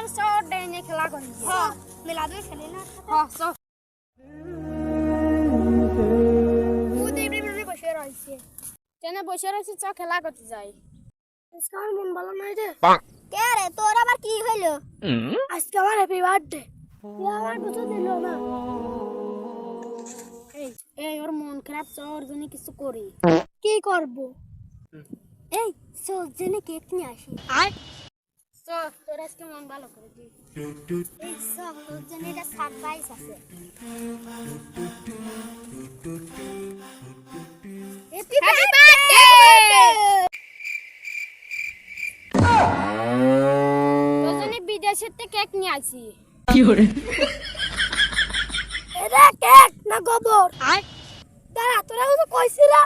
দুজন সব ডেনে খেলা করি হ্যাঁ মেলাদু খেলে না হ্যাঁ সব বুদে বিবরে বসে রয়েছি চ খেলা করতে যাই আজকে আমার মন ভালো নাই রে কে রে তোর আবার কি হইল আজকে আমার হ্যাপি বার্থডে তুই আমার কিছু দিল না এই এই ওর মন খারাপ চ ওর জন্য কিছু করি কি করব এই সব জেনে কেক নিয়ে আসি চ তোর আজকে মন ভালো করে দিই। এই সব জন্য এটা সারপ্রাইজ আছে। হ্যাপি বার্থডে বিদেশের থেকে কেক নিয়ে আসি। এটা কেক না গোবর? দাঁড়া তোরা তো কইছিলা।